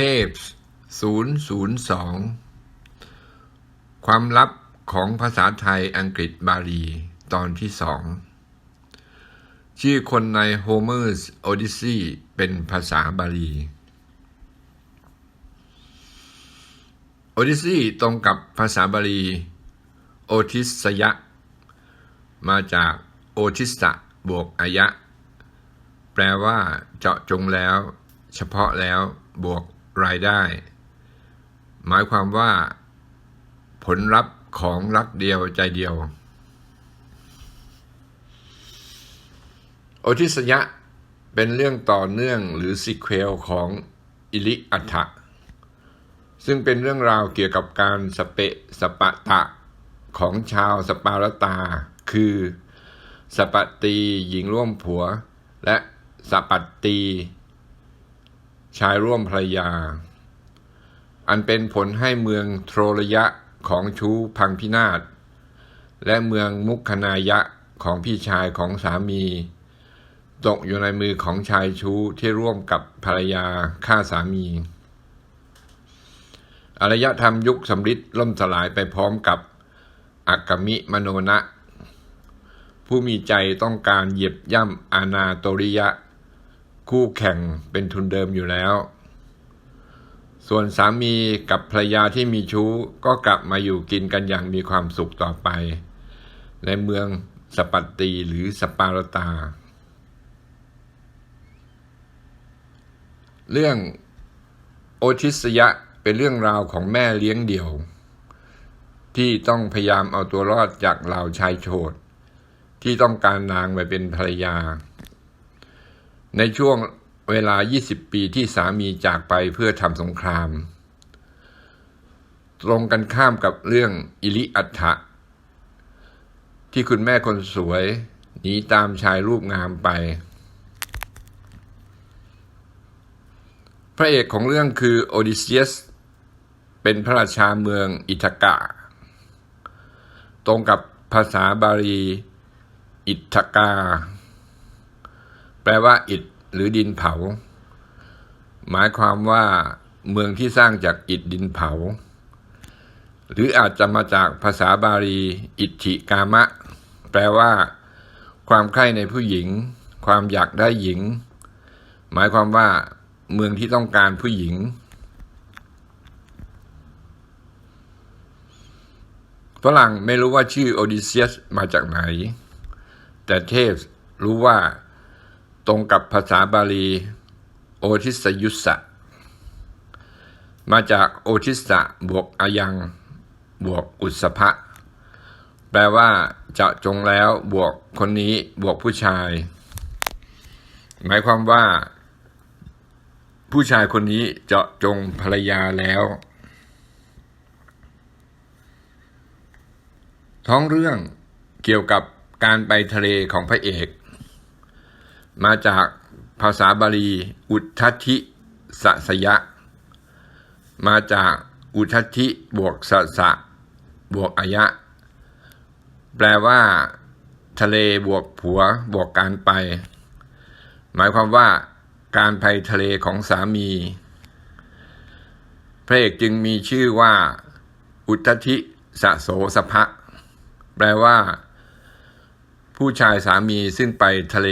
เทพ 002 ความลับของภาษาไทยอังกฤษบาลี ตอนที่สองชื่อคนใน Homer's Odyssey เป็นภาษาบาลี Odyssey ตรงกับภาษาบาลีโอทิสยะ มาจากโอทิสะบวกอายะ แปลว่าเจาะจงแล้ว เฉพาะแล้วบวก รายได้ หมายความว่าผลลัพธ์ของรักเดียวใจเดียว โอทิสยะเป็นเรื่องต่อเนื่องหรือซีเควลของอิลิอัฏฐะซึ่งเป็นเรื่องราวเกี่ยวกับการสเปะสปะตะของชาวสปารตา คือสปตีหญิงร่วมผัว และสปัตตี ชายร่วมภรรยา อันเป็นผลให้เมืองโทรยะของชูพังพินาศ และเมืองมุขนายะของพี่ชายของสามี ตกอยู่ในมือของชายชูที่ร่วมกับภรรยาฆ่าสามีอารยธรรมยุคสำริดล่มสลายไปพร้อมกับอักกมิมโนนะ ผู้มีใจต้องการเหยียบย่ำอาณาโตริยะ คู่แข่งเป็นทุนเดิมอยู่แล้ว ส่วนสามีกับภรรยาที่มีชู้ก็กลับมาอยู่กินกันอย่างมีความสุขต่อไป ในเมืองสปัตตีหรือสปารตา เรื่องโอทิสยะเป็นเรื่องราวของแม่เลี้ยงเดี่ยว ที่ต้องพยายามเอาตัวรอดจากเหล่าชายโฉดที่ต้องการนางไปเป็นภรรยา ในช่วงเวลา 20 ปีที่สามีจากไปเพื่อทำสงคราม ตรงกันข้ามกับเรื่องอิลิอัฏฐะที่คุณแม่คนสวยหนีตามชายรูปงามไป พระเอกของเรื่องคือโอดิเซียส เป็นพระราชาเมืองอิทากะ ตรงกับภาษาบาลี อิทากา แปลว่าอิฐหรือดินเผา หมายความว่าเมืองที่สร้างจากอิฐดินเผา หรืออาจจะมาจากภาษาบาลี อิทธิกามะ แปลว่า ความใคร่ในผู้หญิง ความอยากได้หญิง หมายความว่าเมืองที่ต้องการผู้หญิง ฝรั่งไม่รู้ว่าชื่อโอดิเซียสมาจากไหน แต่เทพรู้ว่า ตรงกับภาษาบาลีโอทิสยุสะมาจากโอทิสะบวกอายังบวกอุสภะแปลว่าจะจงแล้วบวกคนนี้บวกผู้ชาย หมายความว่า ผู้ชายคนนี้เจาะจงภรรยาแล้ว ท้องเรื่องเกี่ยวกับการไปทะเลของพระเอก มาจากภาษาบาลี อุทัธิสะสยะ มาจากอุทัธิบวกสะสะบวกอายะ แปลว่า ทะเลบวกผัวบวกการไป หมายความว่าการไปทะเลของสามี พระเอกจึงมีชื่อว่า อุทธิสะโสสภะแปลว่า ผู้ชายสามีซึ่งไปทะเล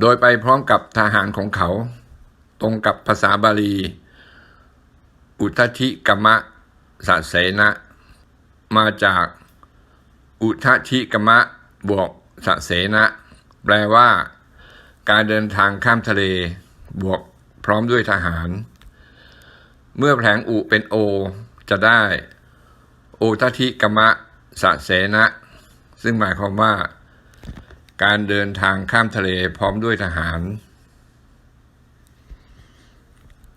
โดยไปพร้อมกับทหารของเขา ตรงกับภาษาบาลี อุทธิกมะสะเสนะ มาจากอุทธิกมะบวกสะเสนะ แปลว่า การเดินทางข้ามทะเล บวกพร้อมด้วยทหาร เมื่อแผลงอุเป็นโอ จะได้ โอทธิกมะสะเสนะ ซึ่งหมายความว่า การเดินทางข้ามทะเลพร้อมด้วยทหาร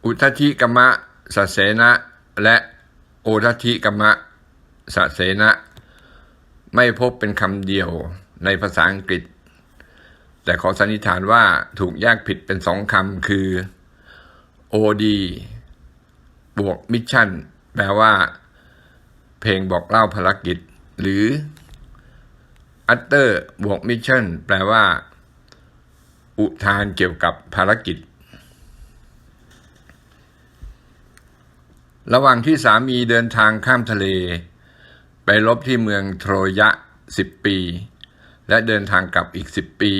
อุทธิกมะสะเสนะและโอทธิกมะสะเสนะ ไม่พบเป็นคำเดียวในภาษาอังกฤษ แต่ขอสันนิษฐานว่าถูกแยกผิดเป็นสองคำคือ OD บวกมิชชั่น แปลว่า เพลงบอกเล่าภารกิจ หรือ อัตเตอร์บวกมิชชั่นแปลว่า อุทานเกี่ยวกับภารกิจ ระหว่างที่สามีเดินทางข้ามทะเล ไปลบที่เมืองโทรยะสิบปี และเดินทางกลับอีกสิบปี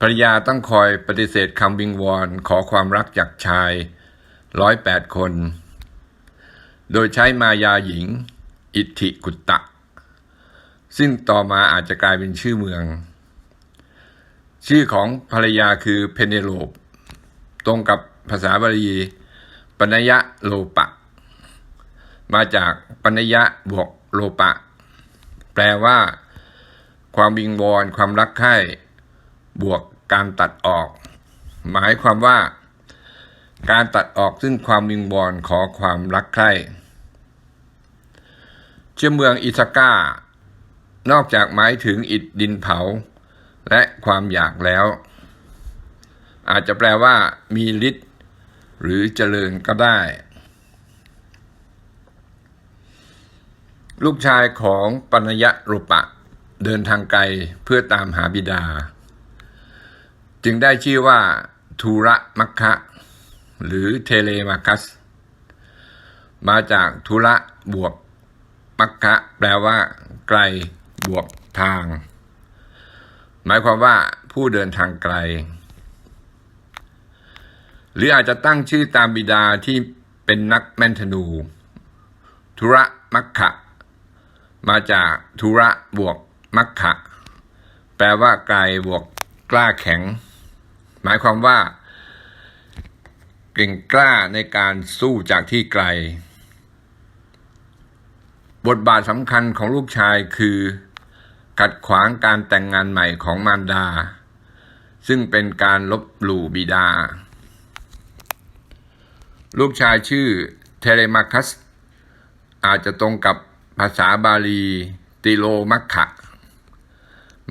ภรรยาต้องคอยปฏิเสธคำวิงวอนขอความรักจากชายร้อยแปดคน โดยใช้มายาหญิง อิทธิกุตตะ ซึ่งต่อมาอาจจะกลายเป็นชื่อเมือง ชื่อของภรรยาคือเพเนโลป ตรงกับภาษาบาลีปนยะโลปะ มาจากปนยะบวกโลปะ แปลว่า ความวิงวอนความรักใคร่บวกการตัดออก หมายความว่า การตัดออกซึ่งความวิงวอนขอความรักใคร่เชื่อเมืองอิซาก้า นอกจากหมายถึงอิฐดินเผา และความอยากแล้ว อาจจะแปลว่า มีฤทธิ์หรือเจริญก็ได้ ลูกชายของปัญญะรุปะ เดินทางไกลเพื่อตามหาบิดา จึงได้ชื่อว่าทูระมัคคะหรือเทเลมาคัส มาจากทุระบวกมัคคะแปลว่า ไกล บวกทาง หมายความว่าผู้เดินทางไกล หรืออาจจะตั้งชื่อตามบิดาที่เป็นนักแม่นธนูทุระมัคคะมาจากทุระบวกมัคคะแปลว่าไกลบวกกล้าแข็ง หมายความว่า เก่งกล้าในการสู้จากที่ไกล บทบาทสำคัญของลูกชายคือ ขัดขวางการแต่งงานใหม่ของมารดา ซึ่งเป็นการลบหลู่บิดา ลูกชายชื่อเทเลมาคัส อาจจะตรงกับภาษาบาลี ติโลมัคคะ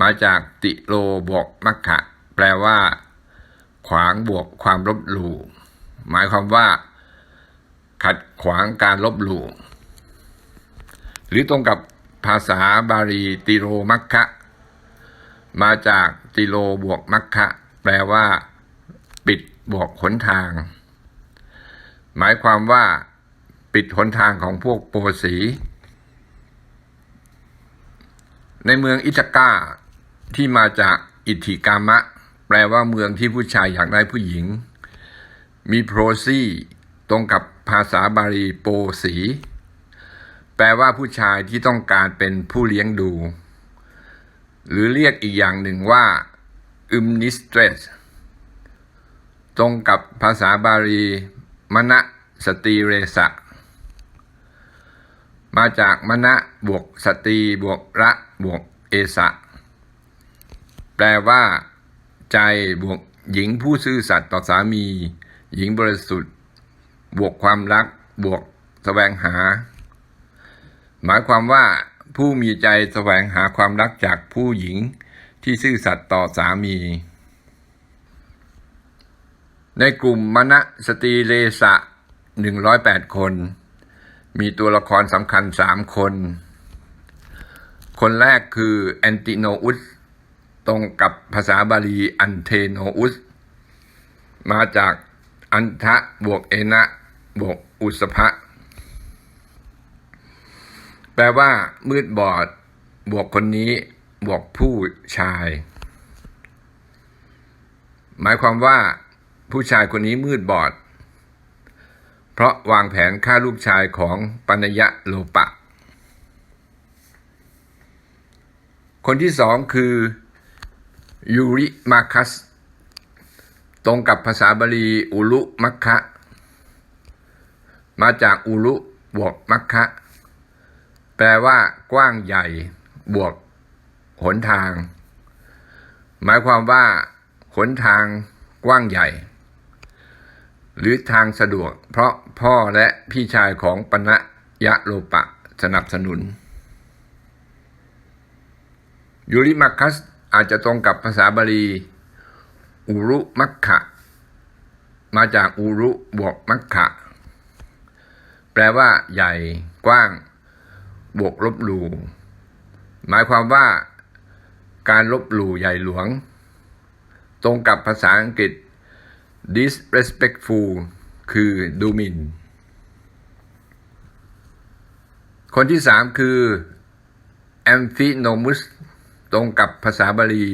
มาจากติโลบวกมัคคะแปลว่า ขวางบวกความลบหลู่หมายความว่า ขัดขวางการลบหลู่หรือตรงกับ ภาษาบาลีติโลมัคคะ มาจากติโลบวกมัคคะ แปลว่า ปิดบวกหนทาง หมายความว่า ปิดหนทางของพวกโปสี ในเมืองอิตาก้าที่มาจากอิทธิกามะ แปลว่าเมืองที่ผู้ชายอยากได้ผู้หญิง มีโพรซีตรงกับภาษาบาลีโปสี แปลว่าผู้ชายที่ต้องการเป็นผู้เลี้ยงดู หรือเรียกอีกอย่างหนึ่งว่าอึมนิสเตรสตรงกับภาษาบาลีมณะสตรีเรสะ มาจากมณะบวกสตรีบวกระบวกเอสะ แปลว่า ใจบวกหญิงผู้ซื่อสัตย์ต่อสามี หญิงบริสุทธิ์ บวกความรัก บวกแสวงหา หมายความว่าผู้มีใจแสวงหาความรักจากผู้หญิงที่ซื่อสัตย์ต่อสามี ในกลุ่มมณะสตรีเลสะ 108 คน มีตัวละครสำคัญสามคน คนแรกคือแอนติโนอุส ตรงกับภาษาบาลีอันเทโนอุส มาจากอันทะบวกเอนะบวกอุสภะ แปลว่า มืดบอด บวกคนนี้ บวกผู้ชาย หมายความว่า ผู้ชายคนนี้มืดบอด เพราะวางแผนฆ่าลูกชายของปัญญะโลปะ คนที่สองคือยูริมาคัส ตรงกับภาษาบาลีอุลุมัคคะ มาจากอุลุบวกมัคคะ แปลว่ากว้างใหญ่บวกหนทาง หมายความว่าหนทางกว้างใหญ่ หรือทางสะดวก เพราะพ่อและพี่ชายของปณะยะโลปะสนับสนุนยูริมัคคัสอาจจะตรงกับภาษาบาลี อุรุมัคคะมาจากอุรุบวกมัคคะแปลว่าใหญ่กว้าง บวกลบหลู่หมายความว่าการลบหลู่ใหญ่หลวง ตรงกับภาษาอังกฤษ disrespectful คือดูหมิน่น คนที่สามคือแอมฟิโนมุสตรงกับภาษาบาลี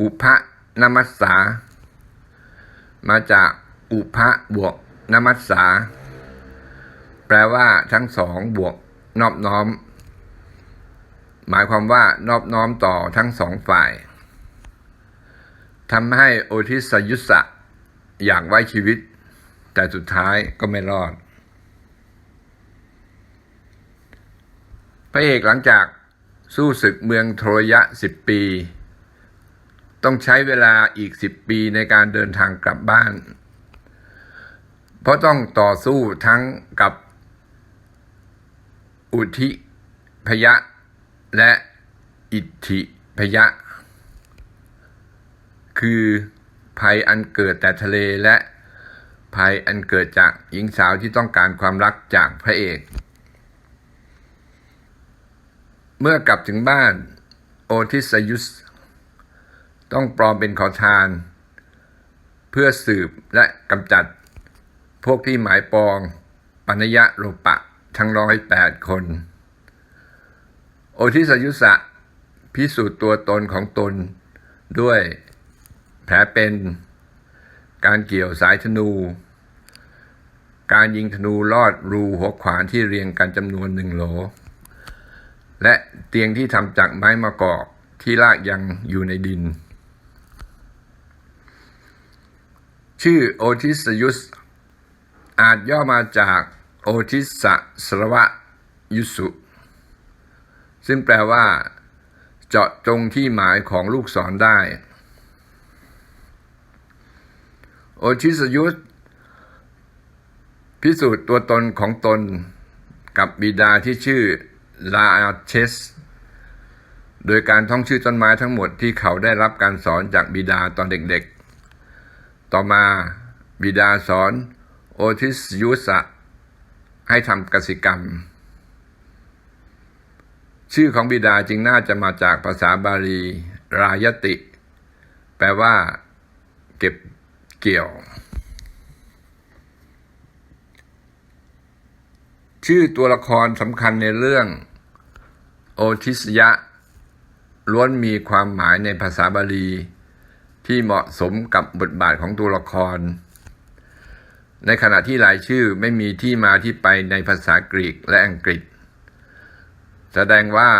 อุพะนมัสสา มาจากอุพะบวกนมัสสา แปลว่าทั้งสองบวก นอบน้อม หมายความว่านอบน้อมต่อทั้งสองฝ่ายทำให้โอทิสยุสะอยากไว้ชีวิต แต่สุดท้ายก็ไม่รอด พระเอกหลังจากสู้ศึกเมืองโทรยะสิบปี ต้องใช้เวลาอีกสิบปีในการเดินทางกลับบ้าน เพราะต้องต่อสู้ทั้งกับ อุทิพยะ และอิทธิพยะ คือภัยอันเกิดแต่ทะเลและภัยอันเกิดจากหญิงสาวที่ต้องการความรักจากพระเอก เมื่อกลับถึงบ้านโอทิสยุส ต้องปลอมเป็นขอทาน เพื่อสืบและกำจัดพวกที่หมายปอง ปัญญะโลปะ ทั้งร้อยแปดคน โอทิสยุสะพิสูจน์ตัวตนของตน ด้วยแผลเป็นการเกี่ยวสายธนู การยิงธนูลอดรูหัวขวานที่เรียงกันจำนวนหนึ่งโหล และเตียงที่ทำจากไม้มะกอกที่ลากยังอยู่ในดิน ชื่อโอทิสยุสอาจย่อมาจาก โอทิสสรวะยุสุ ซึ่งแปลว่า เจาะจงที่หมายของลูกศรได้ โอทิสยุสพิสูจน์ตัวตนของตนกับบิดาที่ชื่อลาเชส โดยการท่องชื่อต้นไม้ทั้งหมดที่เขาได้รับการสอนจากบิดาตอนเด็กๆ ต่อมาบิดาสอนโอทิสยุสะ ให้ทำกสิกรรม ชื่อของบิดาจึงน่าจะมาจากภาษาบาลี รายติ แปลว่า เก็บเกี่ยว ชื่อตัวละครสำคัญในเรื่อง โอทิสยะ ล้วนมีความหมายในภาษาบาลี ที่เหมาะสมกับบทบาทของตัวละคร ในขณะที่หลายชื่อไม่มีที่มาที่ไปในภาษากรีกและอังกฤษ แสดงว่า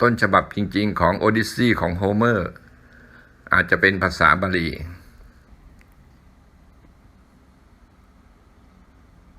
ต้นฉบับจริงๆของโอดิสซีของโฮเมอร์ อาจจะเป็นภาษาบาลี